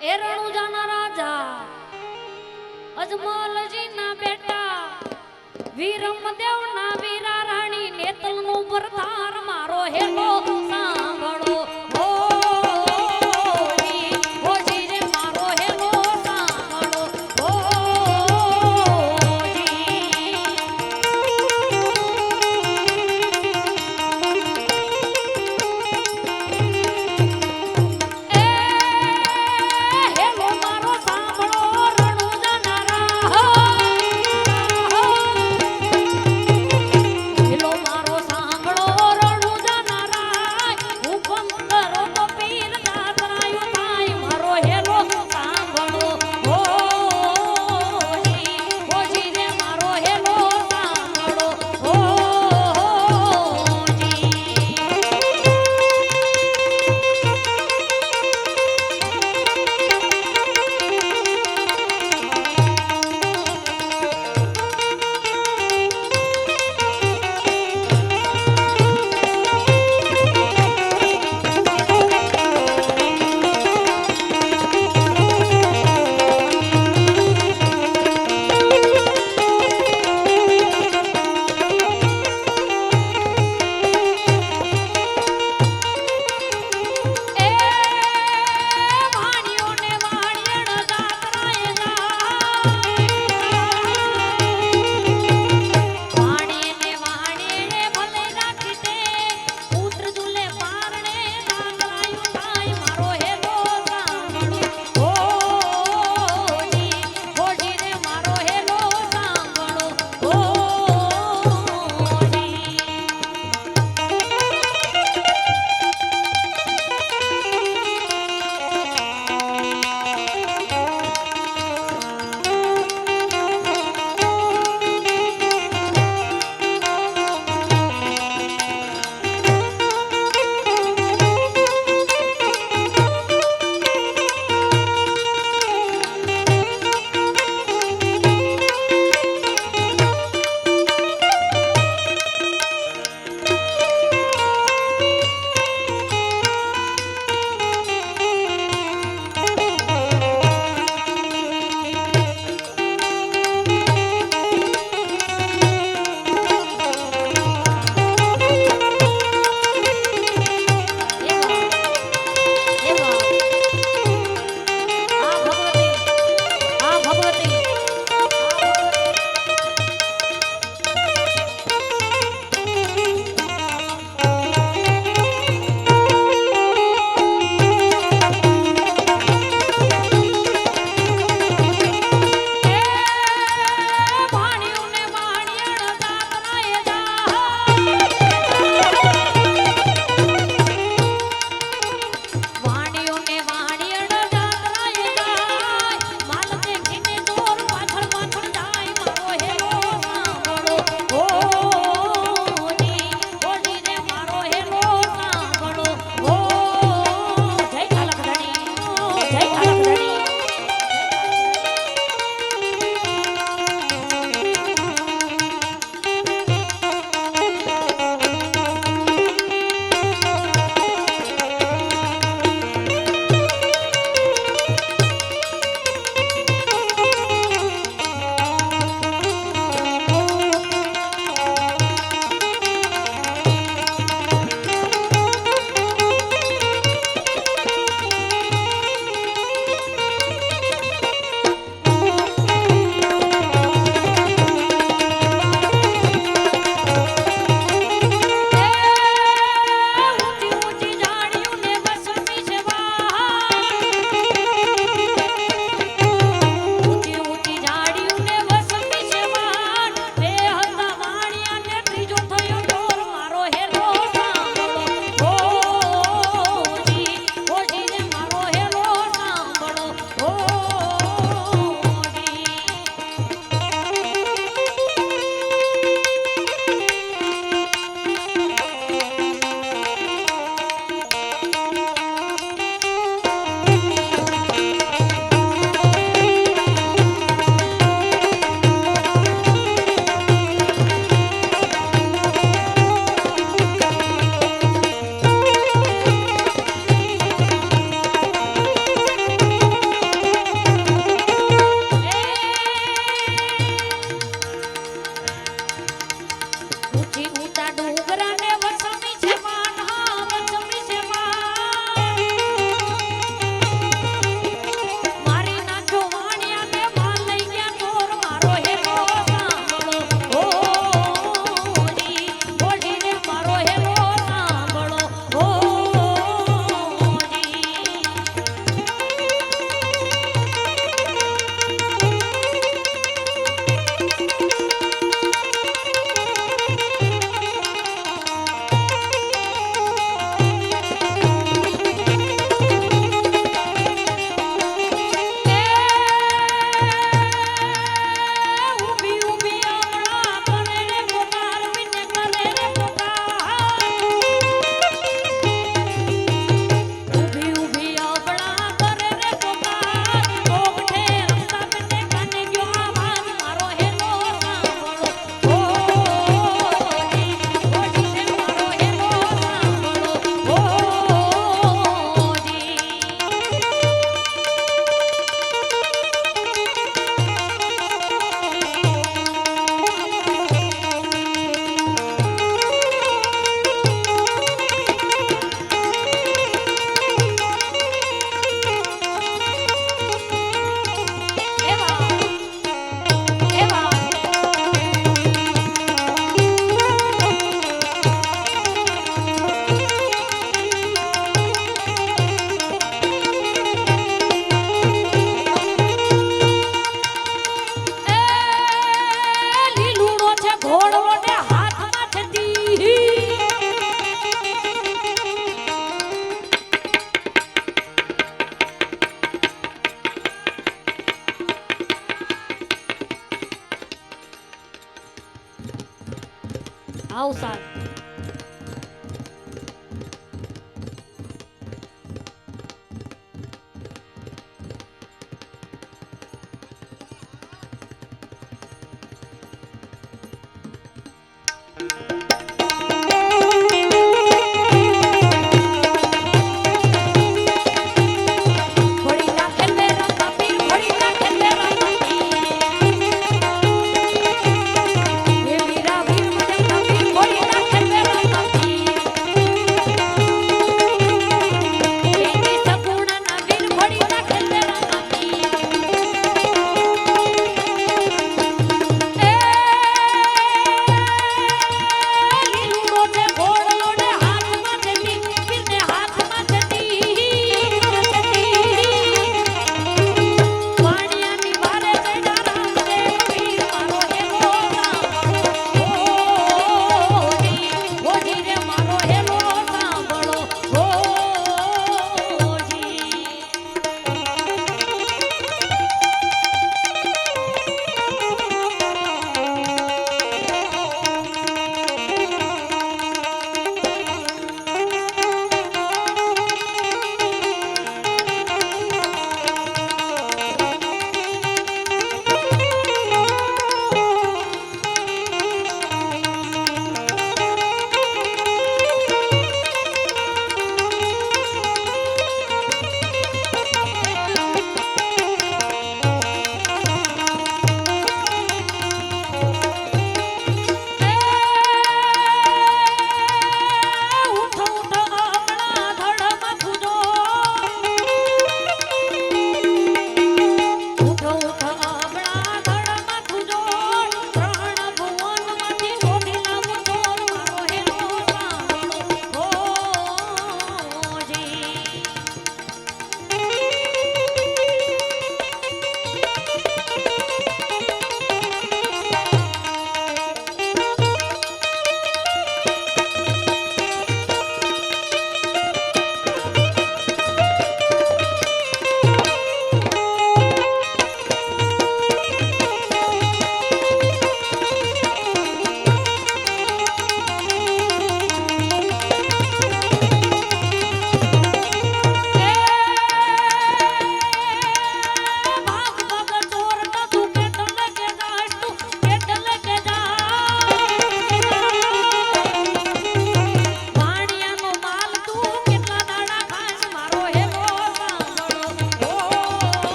એ રાજા અજમલજીના બેટા વીરમદેવના વીરા રાણી નેતલનું પરધાર મારો હેલો સાંભળો. なお。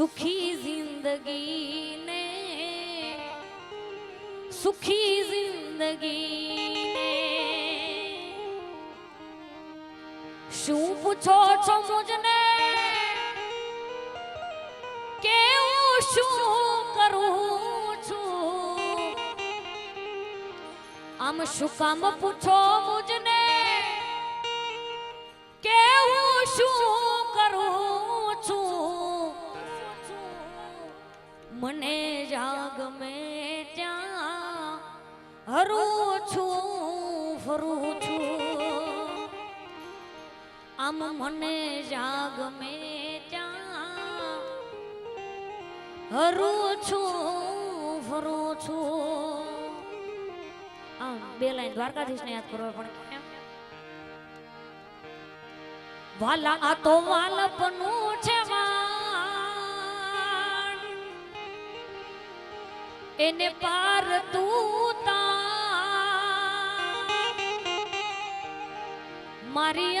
સુખી જિંદગીને સુખી જિંદગીને શું પૂછો છો મુજને કેવું શું કરું છું આમ શું કામ પૂછો મુજને કેવું શું જાગ મેં ત્યાં હરું છું, ફરું છું. આમ મને જાગ મેં ત્યાં હરું છું, ફરું છું. આમ બે લાઈન દ્વારકાધીશને યાદ કરવા પણ વાલા આ તો વાલપનું છે એને પાર તું. મારી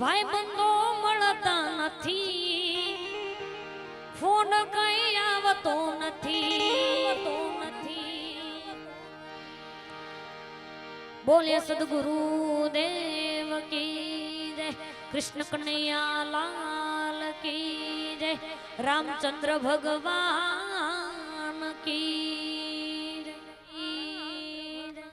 ભાઈ બંધો મળતા નથી. ફોન કઈ આવતો નથી. આવતો નથી બોલે સદગુરુ દેવ કી જય, કૃષ્ણ કનૈયા લાલ કી જય, રામચંદ્ર ભગવાન